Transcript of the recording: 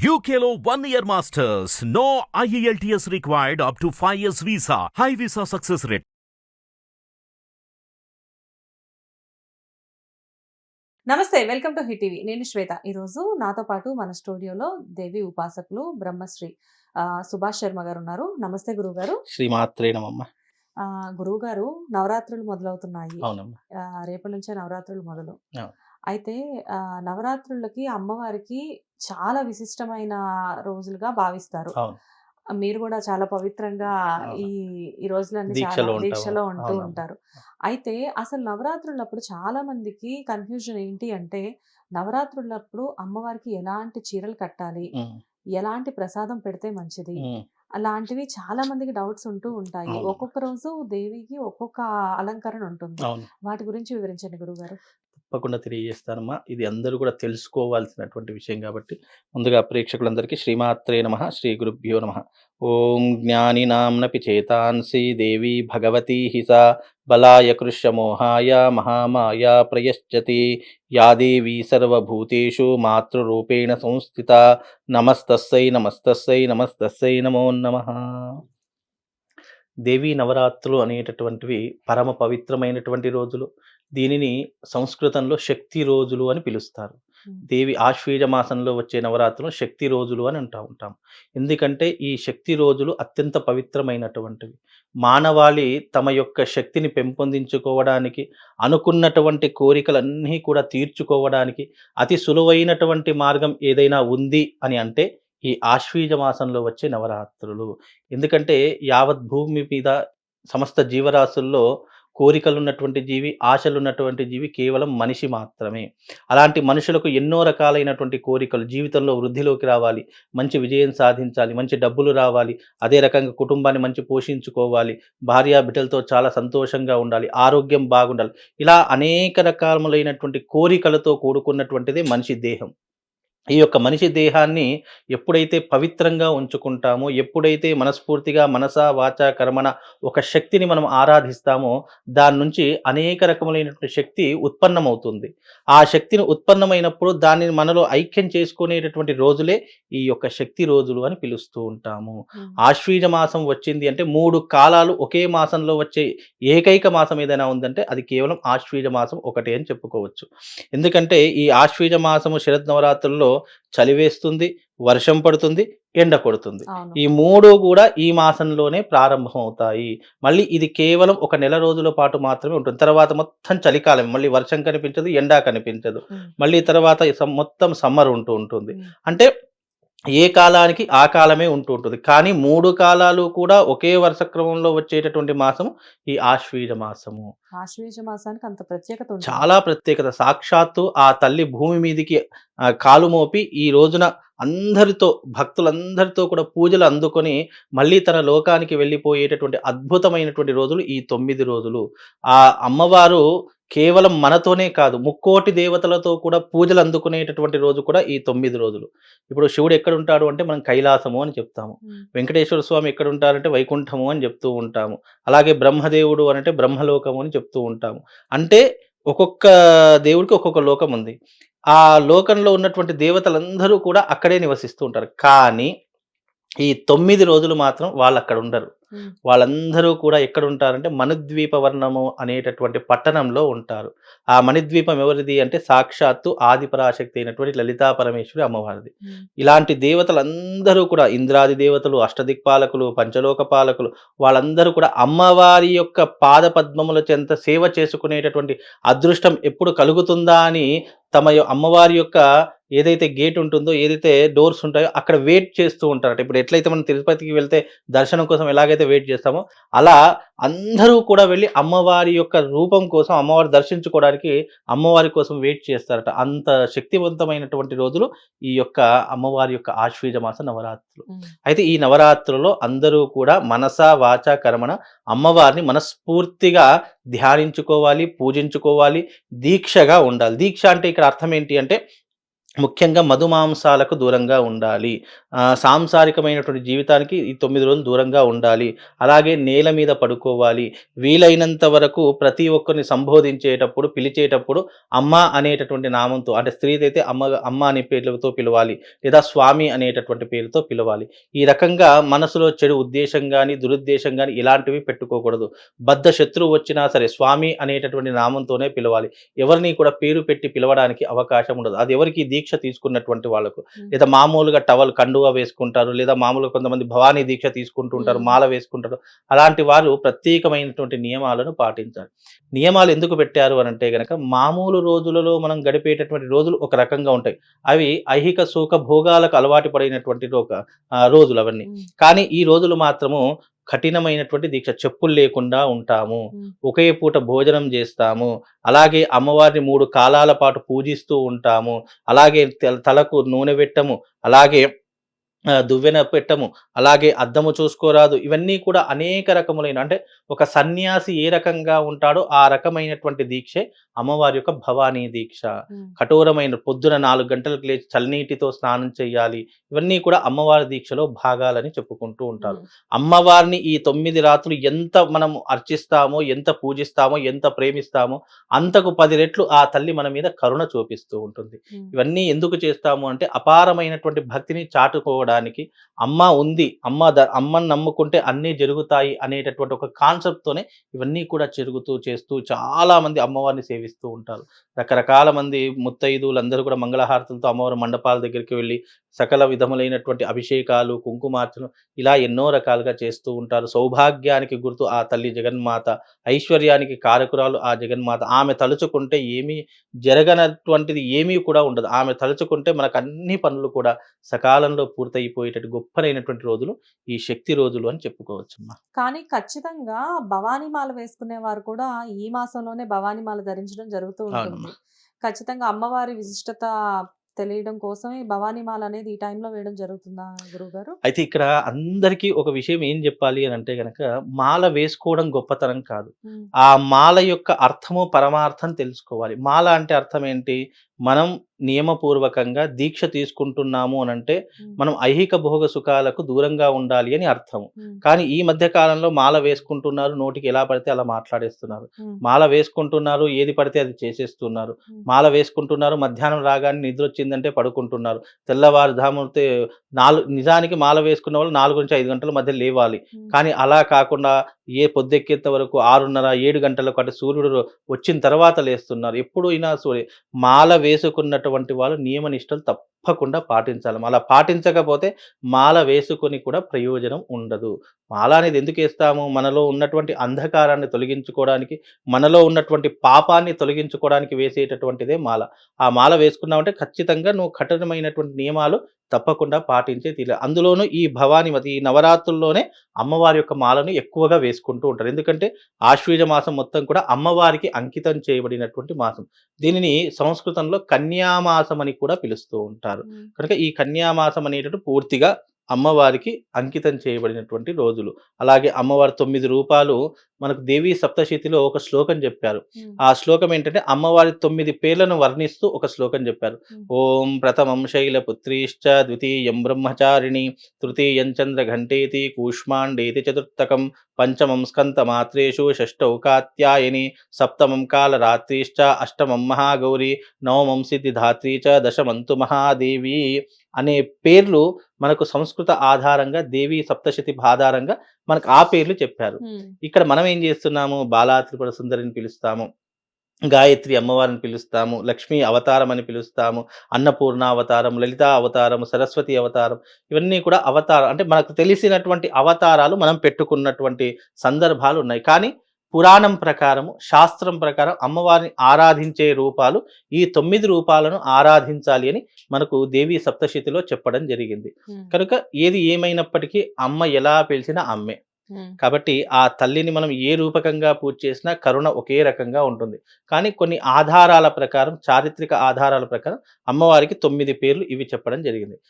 One year masters. No E IELTS required up to 5 years visa. High visa success rate. నమస్తే welcome to hit TV నేను శ్వేత ఈరోజు నాతో పాటు మన స్టూడియోలో దేవి ఉపాసకులు బ్రహ్మశ్రీ ఆ, సుభాష్ శర్మ గారు ఉన్నారు నమస్తే గురువు గారు శ్రీమాత్రే నమమ్మ గురువు గారు నవరాత్రులు మొదలవుతున్నాయి రేపటి నుంచే నవరాత్రులు మొదలు. అయితే నవరాత్రులకి అమ్మవారికి చాలా విశిష్టమైన రోజులుగా భావిస్తారు. అవును. మీరు కూడా చాలా పవిత్రంగా అవును. ఈ ఈ రోజులన్నీ దీక్షలో చాలా ఉంటాము. దీక్షలో ఉంటూ. ఉంటారు. అయితే అసలు నవరాత్రులప్పుడు చాలా మందికి కన్ఫ్యూజన్ ఏంటి అంటే నవరాత్రులప్పుడు అమ్మవారికి ఎలాంటి చీరలు కట్టాలి? ఎలాంటి ప్రసాదం పెడితే మంచిది? అలాంటివి చాలా మందికి డౌట్స్ ఉంటూ ఉంటాయి. అవును. ఒక్కొక్క రోజు దేవికి ఒక్కొక్క అలంకరణ ఉంటుంది. అవును. వాటి గురించి వివరించండి గురుగారు తప్పకుండా తెలియజేస్తానమ్మా. ఇది అందరూ కూడా తెలుసుకోవాల్సినటువంటి విషయం కాబట్టి ముందుగా ప్రేక్షకులందరికీ శ్రీమాత్రే నమ శ్రీ గురుభ్యో నమ. ఓం జ్ఞాని నామ్నపి చేతాన్సి దేవి భగవతి హిసా బలాయ కృష్యమోహాయ మహామాయ ప్రయశ్చతి. యా దేవీ సర్వభూతేషు మాతృరూపేణ సంస్థిత. నమస్తస్సై నమస్తస్సై నమస్తస్సై నమో నమః. దేవీ నవరాత్రులు అనేటటువంటివి పరమ పవిత్రమైనటువంటి రోజులు. దీనిని సంస్కృతంలో శక్తి రోజులు అని పిలుస్తారు. దేవి ఆశ్వీజ మాసంలో వచ్చే నవరాత్రులు శక్తి రోజులు అని అంటూ ఉంటాం. ఎందుకంటే ఈ శక్తి రోజులు అత్యంత పవిత్రమైనటువంటివి. మానవాళి తమ యొక్క శక్తిని పెంపొందించుకోవడానికి అనుకున్నటువంటి కోరికలన్నీ కూడా తీర్చుకోవడానికి అతి సులువైనటువంటి మార్గం ఏదైనా ఉంది అని అంటే ఈ ఆశ్వీజ మాసంలో వచ్చే నవరాత్రులు. ఎందుకంటే యావత్ భూమి మీద సమస్త జీవరాశుల్లో కోరికలు ఉన్నటువంటి జీవి ఆశలు ఉన్నటువంటి జీవి కేవలం మనిషి మాత్రమే. అలాంటి మనుషులకు ఎన్నో రకాలైనటువంటి కోరికలు జీవితంలో వృద్ధిలోకి రావాలి మంచి విజయం సాధించాలి మంచి డబ్బులు రావాలి అదే రకంగా కుటుంబాన్ని మంచి పోషించుకోవాలి భార్య బిడ్డలతో చాలా సంతోషంగా ఉండాలి ఆరోగ్యం బాగుండాలి. ఇలా అనేక రకాలైనటువంటి కోరికలతో కూడుకున్నటువంటిదే మనిషి దేహం. ఈ యొక్క మనిషి దేహాన్ని ఎప్పుడైతే పవిత్రంగా ఉంచుకుంటామో ఎప్పుడైతే మనస్ఫూర్తిగా మనస వాచ కర్మణ ఒక శక్తిని మనం ఆరాధిస్తామో దాని నుంచి అనేక రకములైనటువంటి శక్తి ఉత్పన్నమవుతుంది. ఆ శక్తిని ఉత్పన్నమైనప్పుడు దానిని మనలో ఐక్యం చేసుకునేటటువంటి రోజులే ఈ యొక్క శక్తి రోజులు అని పిలుస్తూ ఉంటాము. ఆశ్వీజ మాసం వచ్చింది అంటే మూడు కాలాలు ఒకే మాసంలో వచ్చే ఏకైక మాసం ఏదైనా ఉందంటే అది కేవలం ఆశ్వీజ మాసం ఒకటే అని చెప్పుకోవచ్చు. ఎందుకంటే ఈ ఆశ్వీజ మాసము శరద్ నవరాత్రుల్లో చలి వేస్తుంది వర్షం పడుతుంది ఎండ కొడుతుంది. ఈ మూడు కూడా ఈ మాసంలోనే ప్రారంభం అవుతాయి మళ్ళీ ఇది కేవలం ఒక నెల రోజుల పాటు మాత్రమే ఉంటుంది. తర్వాత మొత్తం చలికాలం మళ్ళీ వర్షం కనిపించదు ఎండ కనిపించదు. మళ్ళీ తర్వాత మొత్తం సమ్మర్ ఉంటూ ఉంటుంది. అంటే ఏ కాలానికి ఆ కాలమే ఉంటూ ఉంటుంది. కానీ మూడు కాలాలు కూడా ఒకే వరుస క్రమంలో వచ్చేటటువంటి మాసము ఈ ఆశ్వీజ మాసము. ఆశ్వేజ మాసానికి అంత ప్రత్యేకత చాలా ప్రత్యేకత. సాక్షాత్తు ఆ తల్లి భూమి మీదికి కాలు మోపి ఈ రోజున అందరితో భక్తులందరితో కూడా పూజలు అందుకొని మళ్ళీ తన లోకానికి వెళ్ళిపోయేటటువంటి అద్భుతమైనటువంటి రోజులు ఈ తొమ్మిది రోజులు. ఆ అమ్మవారు కేవలం మనతోనే కాదు ముక్కోటి దేవతలతో కూడా పూజలు అందుకునేటటువంటి రోజు కూడా ఈ తొమ్మిది రోజులు. ఇప్పుడు శివుడు ఎక్కడ ఉంటాడు అంటే మనం కైలాసము అని చెప్తాము. వెంకటేశ్వర స్వామి ఎక్కడ ఉంటారంటే వైకుంఠము అని చెప్తూ ఉంటాము. అలాగే బ్రహ్మదేవుడు అని అంటే బ్రహ్మలోకము అని చెప్తూ ఉంటాము. అంటే ఒక్కొక్క దేవుడికి ఒక్కొక్క లోకం ఉంది. ఆ లోకంలో ఉన్నటువంటి దేవతలందరూ కూడా అక్కడే నివసిస్తూ ఉంటారు. కానీ ఈ తొమ్మిది రోజులు మాత్రం వాళ్ళు అక్కడ ఉండరు. వాళ్ళందరూ కూడా ఎక్కడ ఉంటారంటే మణిద్వీప వర్ణము అనేటటువంటి పట్టణంలో ఉంటారు. ఆ మణిద్వీపం ఎవరిది అంటే సాక్షాత్తు ఆదిపరాశక్తి అయినటువంటి లలితా పరమేశ్వరి అమ్మవారిది. ఇలాంటి దేవతలందరూ కూడా ఇంద్రాది దేవతలు అష్టదిక్పాలకులు పంచలోక పాలకులు వాళ్ళందరూ కూడా అమ్మవారి యొక్క పాద పద్మముల చెంత సేవ చేసుకునేటటువంటి అదృష్టం ఎప్పుడు కలుగుతుందా అని తమ అమ్మవారి యొక్క ఏదైతే గేట్ ఉంటుందో ఏదైతే డోర్స్ ఉంటాయో అక్కడ వెయిట్ చేస్తూ ఉంటారట. ఇప్పుడు ఎట్లయితే మనం తిరుపతికి వెళ్తే దర్శనం కోసం ఎలాగైతే వెయిట్ చేస్తామో అలా అందరూ కూడా వెళ్ళి అమ్మవారి యొక్క రూపం కోసం అమ్మవారి దర్శించుకోవడానికి అమ్మవారి కోసం వెయిట్ చేస్తారట. అంత శక్తివంతమైనటువంటి రోజులు ఈ యొక్క అమ్మవారి యొక్క ఆశ్వీజ మాస నవరాత్రులు. అయితే ఈ నవరాత్రులలో అందరూ కూడా మనస వాచ కర్మణ అమ్మవారిని మనస్ఫూర్తిగా ధ్యానించుకోవాలి పూజించుకోవాలి దీక్షగా ఉండాలి. దీక్ష అంటే ఇక్కడ అర్థం ఏంటి అంటే ముఖ్యంగా మధుమాంసాలకు దూరంగా ఉండాలి. సాంసారికమైనటువంటి జీవితానికి ఈ తొమ్మిది రోజులు దూరంగా ఉండాలి. అలాగే నేల మీద పడుకోవాలి. వీలైనంత వరకు ప్రతి ఒక్కరిని సంబోధించేటప్పుడు పిలిచేటప్పుడు అమ్మ అనేటటువంటి నామంతో అంటే స్త్రీ అయితే అమ్మ అమ్మ అనే పేర్లతో పిలవాలి లేదా స్వామి అనేటటువంటి పేరుతో పిలవాలి. ఈ రకంగా మనసులో చెడు ఉద్దేశం కానీ దురుద్దేశం కానీ ఇలాంటివి పెట్టుకోకూడదు. బద్ధ శత్రువు వచ్చినా సరే స్వామి అనేటటువంటి నామంతోనే పిలవాలి. ఎవరిని కూడా పేరు పెట్టి పిలవడానికి అవకాశం ఉండదు. అది ఎవరికి దీక్ష తీసుకున్నటువంటి వాళ్ళకు. లేదా మామూలుగా టవల్ కండువా వేసుకుంటారు లేదా మామూలుగా కొంతమంది భవానీ దీక్ష తీసుకుంటూ ఉంటారు మ్మ్. మాల వేసుకుంటారు అలాంటి వారు ప్రత్యేకమైనటువంటి నియమాలను పాటించాలి. నియమాలు ఎందుకు పెట్టారు అని అంటే గనక మామూలు రోజులలో మనం గడిపేటటువంటి రోజులు ఒక రకంగా ఉంటాయి. అవి ఐహిక సుఖ భోగాలకు అలవాటు పడినటువంటి ఒక రోజులు అవన్నీ. కానీ ఈ రోజులు మాత్రము కఠినమైనటువంటి దీక్ష చెప్పులు లేకుండా ఉంటాము. ఒకే పూట భోజనం చేస్తాము. అలాగే అమ్మవారిని మూడు కాలాల పాటు పూజిస్తూ ఉంటాము. అలాగే తెల- తలకు నూనె పెట్టము. అలాగే దువ్వెన పెట్టము. అలాగే అద్దము చూసుకోరాదు. ఇవన్నీ కూడా అనేక రకములైన అంటే ఒక సన్యాసి ఏ రకంగా ఉంటాడో ఆ రకమైనటువంటి దీక్షే అమ్మవారి యొక్క భవానీ దీక్ష. కఠోరమైన పొద్దున నాలుగు గంటలకు లేచి చల్లనీటితో స్నానం చేయాలి. ఇవన్నీ కూడా అమ్మవారి దీక్షలో భాగాలని చెప్పుకుంటూ ఉంటారు. అమ్మవారిని ఈ తొమ్మిది రాత్రులు ఎంత మనం అర్చిస్తామో ఎంత పూజిస్తామో ఎంత ప్రేమిస్తామో అంతకు పది రెట్లు ఆ తల్లి మన మీద కరుణ చూపిస్తూ ఉంటుంది. ఇవన్నీ ఎందుకు చేస్తాము అంటే అపారమైనటువంటి భక్తిని చాటుకోవడానికి అమ్మ ఉంది అమ్మ అమ్మని నమ్ముకుంటే అన్నీ జరుగుతాయి అనేటటువంటి ఒక కాన్సెప్ట్ తోనే ఇవన్నీ కూడా జరుగుతూ చేస్తూ చాలా మంది అమ్మవారిని సేవిస్తూ ఉంటారు. రకరకాల మంది ముత్తైదువులు అందరూ కూడా మంగళహారతులతో అమ్మవారి మండపాల దగ్గరికి వెళ్ళి సకల విధములైనటువంటి అభిషేకాలు కుంకుమార్చన ఇలా ఎన్నో రకాలుగా చేస్తూ ఉంటారు. సౌభాగ్యానికి గుర్తు ఆ తల్లి జగన్మాత ఐశ్వర్యానికి కారకురాలు ఆ జగన్మాత. ఆమె తలుచుకుంటే ఏమీ జరగనటువంటిది ఏమీ కూడా ఉండదు. ఆమె తలుచుకుంటే మనకు అన్ని పనులు కూడా సకాలంలో పూర్తయిపోయేటట్టు గొప్పనైనటువంటి రోజులు ఈ శక్తి రోజులు అని చెప్పుకోవచ్చు అమ్మా కానీ ఖచ్చితంగా భవానీ మాల వేసుకునే వారు కూడా ఈ మాసంలోనే భవానీ మాల ధరించడం జరుగుతూ ఉంటుంది. ఖచ్చితంగా అమ్మవారి విశిష్టత తెలియడం కోసమే భవానీ మాల అనేది ఈ టైంలో వేయడం జరుగుతుందా గురువు గారు? అయితే ఇక్కడ అందరికీ ఒక విషయం ఏం చెప్పాలి అని అంటే గనక మాల వేసుకోవడం గొప్పతనం కాదు. ఆ మాల యొక్క అర్థము పరమార్థం తెలుసుకోవాలి. మాల అంటే అర్థం ఏంటి? మనం నియమపూర్వకంగా దీక్ష తీసుకుంటున్నాము అని అంటే మనం ఐహిక భోగ సుఖాలకు దూరంగా ఉండాలి అని అర్థం. కానీ ఈ మధ్య కాలంలో మాల వేసుకుంటున్నారు నోటికి ఎలా పడితే అలా మాట్లాడేస్తున్నారు. మాల వేసుకుంటున్నారు ఏది పడితే అది చేసేస్తున్నారు. మాల వేసుకుంటున్నారు మధ్యాహ్నం రాగానే నిద్ర వచ్చిందంటే పడుకుంటున్నారు. తెల్లవారుజాముతే నాలుగు నిజానికి మాల వేసుకున్న వాళ్ళు నాలుగు నుంచి ఐదు గంటల మధ్య లేవాలి. కానీ అలా కాకుండా ఏ పొద్దెక్కేంత వరకు ఆరున్నర ఏడు గంటలకు అటు సూర్యుడు వచ్చిన తర్వాత లేస్తున్నారు. ఎప్పుడు అయినా సూర్య మాల వేసుకున్నటువంటి వాళ్ళు నియమ నిష్టలు తప్పకుండా పాటించాలి. అలా పాటించకపోతే మాల వేసుకొని కూడా ప్రయోజనం ఉండదు. మాల అనేది ఎందుకు వేస్తాము? మనలో ఉన్నటువంటి అంధకారాన్ని తొలగించుకోవడానికి మనలో ఉన్నటువంటి పాపాన్ని తొలగించుకోవడానికి వేసేటటువంటిదే మాల. ఆ మాల వేసుకున్నామంటే ఖచ్చితంగా నువ్వు కఠినమైనటువంటి నియమాలు తప్పకుండా పాటించే తీర. అందులోనూ ఈ భవానిమతి ఈ నవరాత్రుల్లోనే అమ్మవారి యొక్క మాలను ఎక్కువగా వేసుకుంటూ ఉంటారు. ఎందుకంటే ఆశ్వీజ మాసం మొత్తం కూడా అమ్మవారికి అంకితం చేయబడినటువంటి మాసం. దీనిని సంస్కృతంలో కన్యామాసం అని కూడా పిలుస్తూ ఉంటారు. కనుక ఈ కన్యామాసం అనేటటువంటి పూర్తిగా అమ్మవారికి అంకితం చేయబడినటువంటి రోజులు. అలాగే అమ్మవారి తొమ్మిది రూపాలు మనకు దేవి సప్తశతిలో ఒక శ్లోకం చెప్పారు. ఆ శ్లోకం ఏంటంటే అమ్మవారి తొమ్మిది పేర్లను వర్ణిస్తూ ఒక శ్లోకం చెప్పారు. ఓం ప్రథమం శైలపుత్రీశ్చ ద్వితీయం బ్రహ్మచారిణి తృతీయం చంద్ర ఘంటేతి కూష్మాండేతి చతుర్థకం పంచమం స్కంత మాత్రేషు షష్టౌ కాత్యాయని సప్తమం కాలరాత్రిశ్చ అష్టమం మహాగౌరి నవమం సిద్ధిధాత్రి చ దశమంతు మహాదేవి అనే పేర్లు మనకు సంస్కృత ఆధారంగా దేవి సప్తశతి ఆధారంగా మనకు ఆ పేర్లు చెప్పారు. ఇక్కడ మనం ఏం చేస్తున్నాము? బాలా త్రిపుర సుందరిని పిలుస్తాము గాయత్రి అమ్మవారిని పిలుస్తాము లక్ష్మీ అవతారం అని పిలుస్తాము అన్నపూర్ణ అవతారం లలిత అవతారం సరస్వతి అవతారం ఇవన్నీ కూడా అవతారం అంటే మనకు తెలిసినటువంటి అవతారాలు మనం పెట్టుకున్నటువంటి సందర్భాలు ఉన్నాయి. కానీ పురాణం ప్రకారము శాస్త్రం ప్రకారం అమ్మవారిని ఆరాధించే రూపాలు ఈ తొమ్మిది రూపాలను ఆరాధించాలి అని మనకు దేవి సప్తశతిలో చెప్పడం జరిగింది. కనుక ఏది ఏమైనప్పటికీ అమ్మ ఎలా పిలిచినా అమ్మే. కాబట్టి ఆ తల్లిని మనం ఏ రూపకంగా పూజ చేసినా కరుణ ఒకే రకంగా ఉంటుంది. కానీ కొన్ని ఆధారాల ప్రకారం చారిత్రక ఆధారాల ప్రకారం అమ్మవారికి తొమ్మిది పేర్లు ఇవి చెప్పడం జరిగింది.